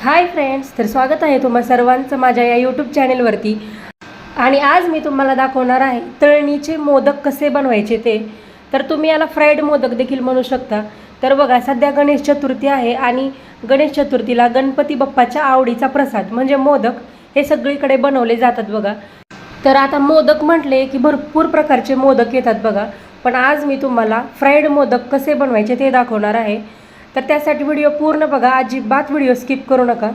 Hi friends तर स्वागत आहे तुम्हा सर्वांचं माझ्या या यूट्यूब चॅनेलवरती आणि आज मी तुम्हाला दाखवणार आहे तळणीचे मोदक कसे बनवायचे ते. तर तुम्ही याला फ्राईड मोदक देखील म्हणू शकता. तर बघा सध्या गणेश चतुर्थी आहे आणि गणेश चतुर्थीला गणपती बाप्पाच्या आवडीचा प्रसाद म्हणजे मोदक हे सगळीकडे बनवले जातात बघा. तर आता मोदक म्हटले की भरपूर प्रकारचे मोदक येतात बघा. पण आज मी तुम्हाला फ्राईड मोदक कसे बनवायचे ते दाखवणार आहे. तर त्यासाठी व्हिडिओ पूर्ण बघा. अजिबात व्हिडिओ स्किप करू नका.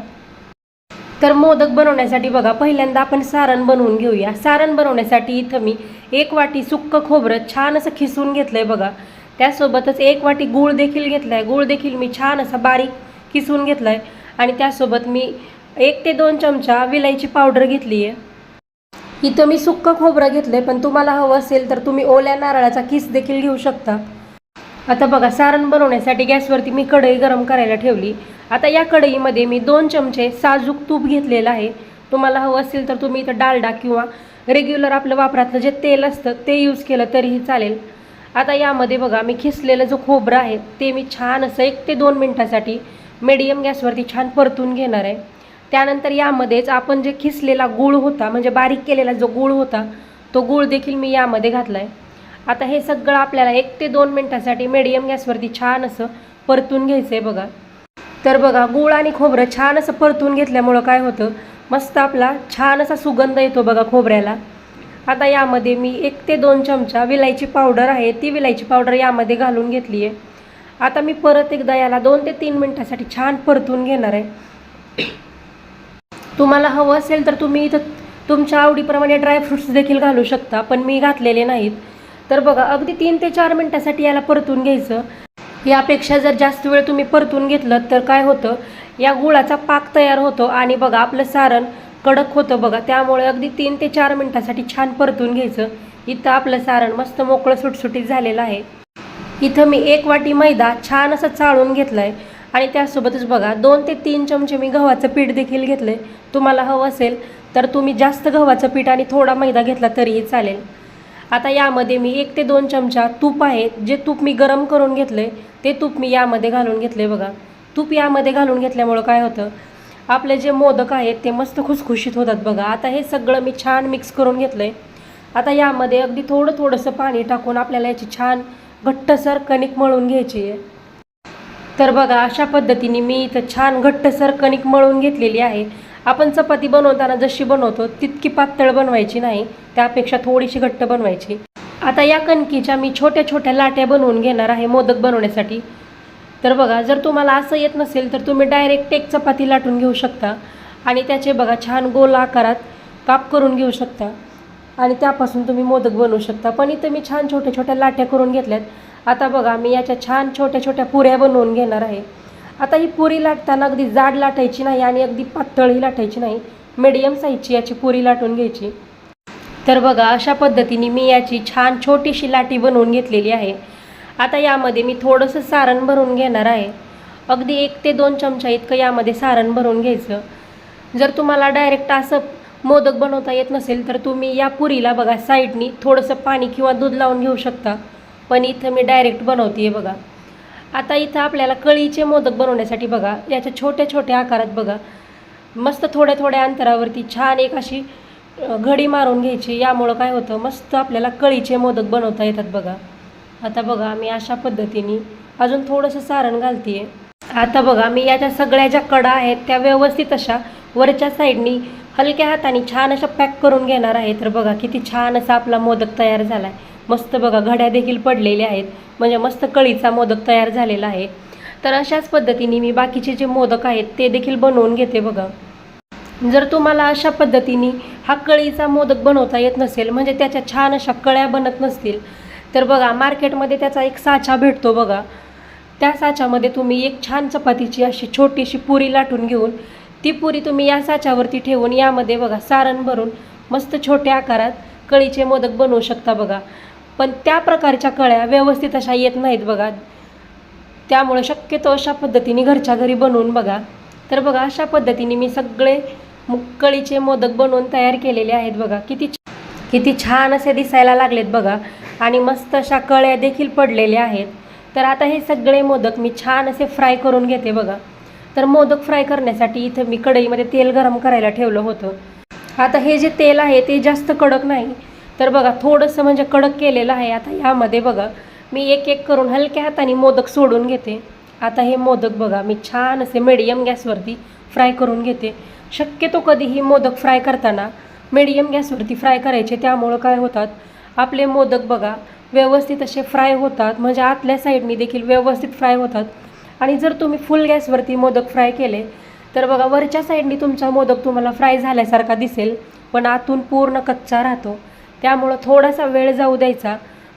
तर मोदक बनवण्यासाठी बघा. पहिल्यांदा आपण सारण बनवून घेऊया. सारण बनवण्यासाठी इथं मी एक वाटी सुक्क खोबरं छान असं खिसून घेतलं आहे बघा. त्यासोबतच एक वाटी गूळ देखील घेतला आहे गूळ देखील मी छान असा बारीक किसून घेतला आहे आणि त्यासोबत मी एक ते दोन चमचा विलायची पावडर घेतली आहे इथं मी सुक्क खोबरं घेतलं आहे पण तुम्हाला हवं असेल तर तुम्ही ओल्या नारळाचा किस देखील घेऊ शकता. आता बघा सारण बनवण्यासाठी गॅसवरती मी कढई गरम करायला ठेवली. आता या कढईमध्ये मी दोन चमचे साजूक तूप घेतलेलं आहे. तुम्हाला हवं असेल तर तुम्ही इथं डालडा किंवा रेग्युलर आपलं वापरातलं जे तेल असतं ते यूज केलं तरीही चालेल. आता यामध्ये बघा मी खिसलेलं जो खोबरं आहे ते मी छान असं एक ते दोन मिनटासाठी मीडियम गॅसवरती छान परतून घेणार आहे. त्यानंतर यामध्येच आपण जे खिसलेला गूळ होता म्हणजे बारीक केलेला जो गूळ होता तो गूळ देखील मी यामध्ये घातला आहे आता हे सगळं आपल्याला एक ते दोन मिनटासाठी मिडियम गॅसवरती छान असं परतून घ्यायचं आहे बघा. तर बघा गूळ आणि खोबरं छान असं परतून घेतल्यामुळं काय होतं? मस्त आपला छान असा सुगंध येतो बघा खोबऱ्याला. आता यामध्ये मी एक ते दोन चमचा विलायची पावडर आहे ती विलायची पावडर यामध्ये घालून घेतली आहे आता मी परत एकदा याला दोन ते तीन मिनटासाठी छान परतून घेणार आहे. तुम्हाला हवं असेल तर तुम्ही इथं तुमच्या आवडीप्रमाणे ड्रायफ्रुट्स देखील घालू शकता पण मी घातलेले नाहीत. तर बघा अगदी तीन ते चार मिनटासाठी याला परतून घ्यायचं. यापेक्षा जर जास्त वेळ तुम्ही परतून घेतलं तर काय होतं? या गुळाचा पाक तयार होतो आणि बघा आपलं सारण कडक होतं बघा. त्यामुळे अगदी तीन ते चार मिनटासाठी छान परतून घ्यायचं. इथं आपलं सारण मस्त मोकळं सुटसुटीत झालेलं आहे. इथं मी एक वाटी मैदा छान असं चाळून घेतलं आहे आणि त्यासोबतच बघा दोन ते तीन चमचे मी गव्हाचं पीठ देखील घेतलं आहे तुम्हाला हवं असेल तर तुम्ही जास्त गव्हाचं पीठ आणि थोडा मैदा घेतला तरीही चालेल. आता यामध्ये मी एक ते दोन चमचा तूप आहे. जे तूप मी गरम करून घेतलं आहे ते तूप मी यामध्ये घालून घेतलं आहे बघा. तूप यामध्ये घालून घेतल्यामुळं काय होतं आपले जे मोदक आहेत ते मस्त खुसखुशीत होतात बघा. आता हे सगळं मी छान मिक्स करून घेतलं आहे आता यामध्ये अगदी थोडं थोडंसं पाणी टाकून आपल्याला याची छान घट्टसर कणिक मळून घ्यायची आहे. तर बघा अशा पद्धतीने मी इथं छान घट्टसर कणिक मळून घेतलेली आहे. आपण चपाती बनवताना जशी बनवतो तितकी पातळ बनवायची नाही त्यापेक्षा थोडीशी घट्ट बनवायची. आता या कणकीच्या मी छोट्या छोट्या लाट्या बनवून घेणार आहे मोदक बनवण्यासाठी. तर बघा जर तुम्हाला असं येत नसेल तर तुम्ही डायरेक्ट एक चपाती लाटून घेऊ शकता. आणि त्याचे बघा छान गोल आकारात काप करून घेऊ शकता. आणि त्यापासून तुम्ही मोदक बनवू शकता. पण इथं मी छान छोट्या छोट्या लाट्या करून घेतल्यात. आता बघा मी याच्या छान छोट्या छोट्या पुऱ्या बनवून घेणार आहे. आता ही पुरी लाटताना अगदी जाड लाटायची नाही आणि अगदी पातळही लाटायची नाही. मीडियम साईजची याची पुरी लाटून घ्यायची. तर बघा अशा पद्धतीने मी याची छान छोटीशी लाटी बनवून घेतलेली आहे. आता यामध्ये मी थोडंसं सारण भरून घेणार आहे. अगदी एक ते दोन चमचा इतकं यामध्ये सारण भरून घ्यायचं. जर तुम्हाला डायरेक्ट असं मोदक बनवता येत नसेल तर तुम्ही या पुरीला बघा साईडनी थोडंसं पाणी किंवा दूध लावून घेऊ शकता. पण इथं मी डायरेक्ट बनवते बघा. आता इथं आपल्याला कळीचे मोदक बनवण्यासाठी बघा याच्या छोट्या छोट्या आकारात बघा. मस्त थोड्या थोड्या अंतरावरती छान एक अशी घडी मारून घ्यायची. यामुळं काय होतं मस्त आपल्याला कळीचे मोदक बनवता येतात बघा. आता बघा मी अशा पद्धतीने अजून थोडंसं सारण घालते आता बघा मी याच्या सगळ्या ज्या कडा आहेत त्या व्यवस्थित अशा वरच्या साईडनी हलक्या हाताने छान अशा पॅक करून घेणार आहे. तर बघा किती छान असा आपला मोदक तयार झाला आहे मस्त बघा घड्या देखील पडलेल्या आहेत. म्हणजे मस्त कळीचा मोदक तयार झालेला आहे. तर अशाच पद्धतीने मी बाकीचे जे मोदक आहेत ते देखील बनवून घेते बघा. जर तुम्हाला अशा पद्धतीने हा कळीचा मोदक बनवता येत नसेल म्हणजे त्याच्या छान अशा कळ्या बनत नसतील तर बघा मार्केटमध्ये त्याचा एक साचा भेटतो बघा. त्या साच्यामध्ये तुम्ही एक छान चपातीची अशी छोटीशी पुरी लाटून घेऊन ती पुरी तुम्ही या साच्यावरती ठेवून यामध्ये बघा सारण भरून मस्त छोट्या आकारात कळीचे मोदक बनवू शकता बघा. पण त्या प्रकारच्या कळ्या व्यवस्थित अशा येत नाहीत बघा. त्यामुळे शक्यतो अशा पद्धतीने घरच्या घरी बनवून बघा. तर बघा अशा पद्धतीने मी सगळे मुक्कळीचे कळीचे मोदक बनवून तयार केलेले आहेत बघा. किती किती छान असे दिसायला लागलेत बघा. आणि मस्त अशा कळ्या देखील पडलेल्या आहेत. तर आता हे सगळे मोदक मी छान असे फ्राय करून घेते बघा. तर मोदक फ्राय करण्यासाठी इथं मी कढईमध्ये तेल गरम करायला ठेवलं होतं. आता हे जे तेल आहे ते जास्त कडक नाही. तर बघा थोडंसं म्हणजे कडक केलेलं आहे. आता ह्यामध्ये बघा मी एक एक करून हलक्या हाताने मोदक सोडून घेते. आता हे मोदक बघा मी छान असे मिडियम गॅसवरती फ्राय करून घेते. शक्यतो कधीही मोदक फ्राय करताना मिडियम गॅसवरती फ्राय करायचे. त्यामुळं काय होतात आपले मोदक बघा व्यवस्थित असे फ्राय होतात. म्हणजे आतल्या साईडनी देखील व्यवस्थित फ्राय होतात. आणि जर तुम्ही फुल गॅसवरती मोदक फ्राय केले तर बघा वरच्या साईडनी तुमचा मोदक तुम्हाला फ्राय झाल्यासारखा दिसेल. पण आतून पूर्ण कच्चा राहतो. त्यामुळं थोडासा वेळ जाऊ द्यायचा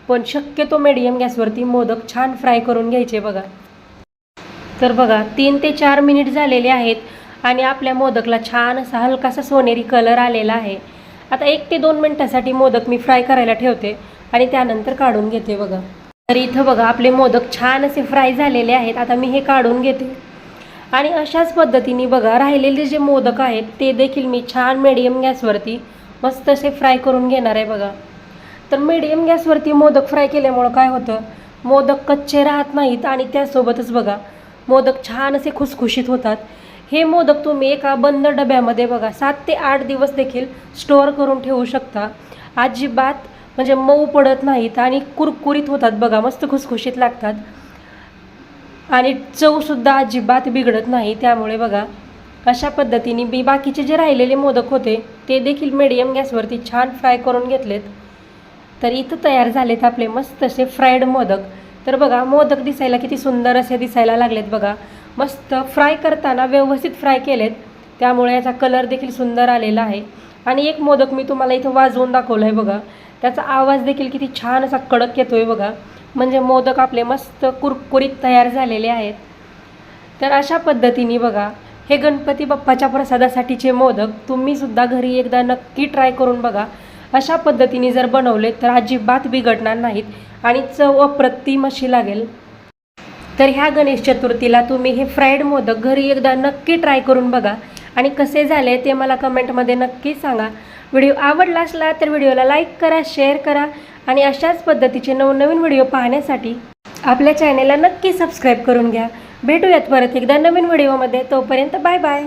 पण शक्यतो मीडियम गॅसवरती मोदक छान फ्राय करून घ्यायचे बघा. तर बघा तीन ते चार मिनिट झालेले आहेत आणि आपल्या मोदकला छान असा हलकासा सोनेरी कलर आलेला आहे. आता एक ते दोन मिनटासाठी मोदक मी फ्राय करायला ठेवते आणि त्यानंतर काढून घेते बघा. तर इथं बघा आपले मोदक छान असे फ्राय झालेले आहेत. आता मी हे काढून घेते. आणि अशाच पद्धतीने बघा राहिलेले जे मोदक आहेत ते देखील मी छान मिडियम गॅसवरती मस्त असे फ्राय करून घेणार आहे बघा. तर मिडियम गॅसवरती मोदक फ्राय केल्यामुळं काय होतं? मोदक कच्चे राहत नाहीत आणि त्यासोबतच बघा मोदक छान असे खुसखुशीत होतात. हे मोदक तुम्ही एका बंद डब्यामध्ये बघा सात ते आठ दिवस देखील स्टोअर करून ठेवू शकता. अजिबात म्हणजे मऊ पडत नाहीत आणि कुरकुरीत होतात बघा मस्त खुसखुशीत लागतात. आणि चवसुद्धा अजिबात बिघडत नाही त्यामुळे बघा. अशा पद्धतीने मी बाकीचे जे राहिलेले मोदक होते ते देखील मिडियम गॅसवरती छान फ्राय करून घेतलेत. तर इथं तयार झालेत आपले मस्त असे फ्राईड मोदक. तर बघा मोदक दिसायला किती सुंदर असे दिसायला लागलेत बघा. मस्त फ्राय करताना व्यवस्थित फ्राय केलेत. त्यामुळे याचा कलर देखील सुंदर आलेला आहे. आणि एक मोदक मी तुम्हाला इथं वाजवून दाखवलं आहे बघा. त्याचा आवाज देखील किती छान असा कडक येतो आहे बघा. म्हणजे मोदक आपले मस्त कुरकुरीत तयार झालेले आहेत. तर अशा पद्धतीने बघा हे गणपती बाप्पाच्या प्रसादासाठीचे मोदक तुम्हीसुद्धा घरी एकदा नक्की ट्राय करून बघा. अशा पद्धतीने जर बनवले तर अजिबात बिघडणार नाहीत आणि चव अप्रतिम अशी लागेल. तर ह्या गणेश चतुर्थीला तुम्ही हे फ्राईड मोदक घरी एकदा नक्की ट्राय करून बघा. आणि कसे झाले ते मला कमेंटमध्ये नक्की सांगा. व्हिडिओ आवडला असला तर व्हिडिओला लाईक करा शेअर करा आणि अशाच पद्धतीचे नवनवीन व्हिडिओ पाहण्यासाठी आपल्या चॅनेलला नक्की सबस्क्राईब करून घ्या. भेटूयात परत एकदा नवीन व्हिडिओमध्ये. तोपर्यंत बाय बाय.